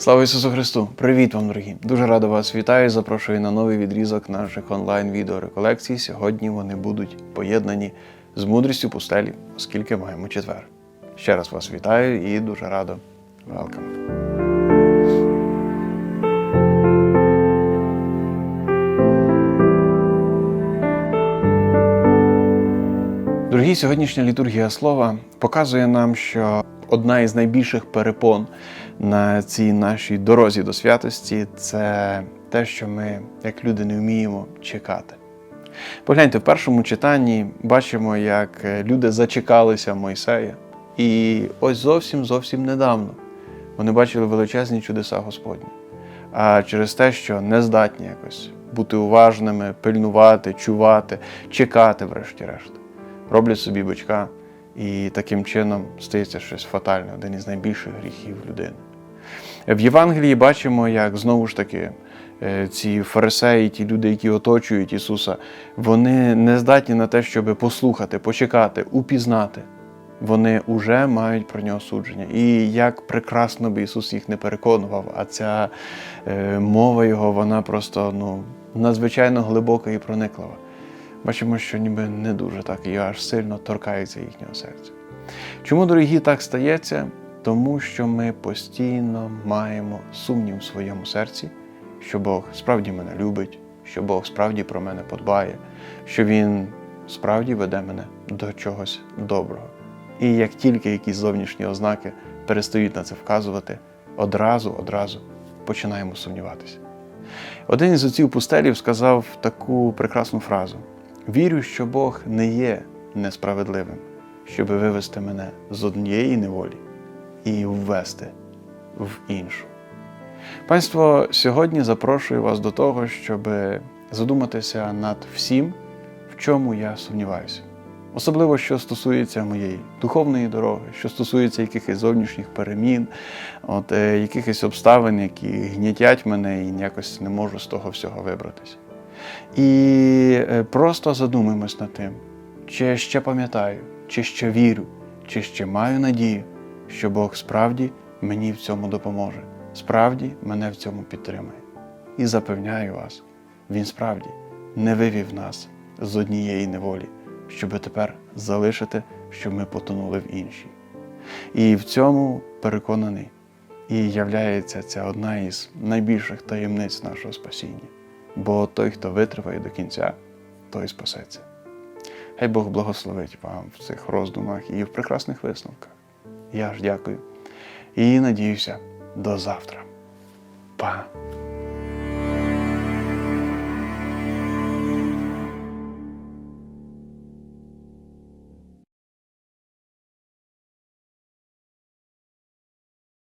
Слава Ісусу Христу! Привіт вам, дорогі! Дуже радо вас вітаю. і Запрошую на новий відрізок наших онлайн відеореколекцій. Сьогодні вони будуть поєднані з мудрістю пустелі, оскільки маємо четвер. Ще раз вас вітаю і дуже радо. Welcome. Дорогі, сьогоднішня літургія слова показує нам, що одна із найбільших перепон на цій нашій дорозі до святості це те, що ми, як люди, не вміємо чекати. Погляньте, в першому читанні бачимо, як люди зачекалися Мойсея, і ось зовсім зовсім недавно вони бачили величезні чудеса Господні. А через те, що не здатні якось бути уважними, пильнувати, чувати, чекати, врешті-решт роблять собі бичка, і таким чином стається щось фатальне, один із найбільших гріхів людини. В Євангелії бачимо, як знову ж таки е, ці фарисеї, ті люди, які оточують Ісуса, вони не здатні на те, щоб послухати, почекати, упізнати. Вони вже мають про нього судження. І як прекрасно би Ісус їх не переконував, а ця е, мова Його, вона просто ну, надзвичайно глибока і прониклива бачимо, що ніби не дуже так і аж сильно торкається їхнього серця. Чому, дорогі, так стається? Тому що ми постійно маємо сумнів в своєму серці, що Бог справді мене любить, що Бог справді про мене подбає, що Він справді веде мене до чогось доброго. І як тільки якісь зовнішні ознаки перестають на це вказувати, одразу, одразу починаємо сумніватися. Один із отців пустелів сказав таку прекрасну фразу: Вірю, що Бог не є несправедливим, щоб вивести мене з однієї неволі і ввести в іншу. Панство, сьогодні запрошую вас до того, щоб задуматися над всім, в чому я сумніваюся. Особливо, що стосується моєї духовної дороги, що стосується якихось зовнішніх перемін, от, е, якихось обставин, які гнітять мене і якось не можу з того всього вибратися. І е, просто задумаємось над тим, чи я ще пам'ятаю, чи ще вірю, чи ще маю надію, що Бог справді мені в цьому допоможе, справді мене в цьому підтримає. І запевняю вас, Він справді не вивів нас з однієї неволі, щоби тепер залишити, щоб ми потонули в іншій. І в цьому переконаний і являється ця одна із найбільших таємниць нашого спасіння бо той, хто витриває до кінця, той спасеться. Хай Бог благословить вам в цих роздумах і в прекрасних висновках. Я ж дякую і надіюся до завтра. Па!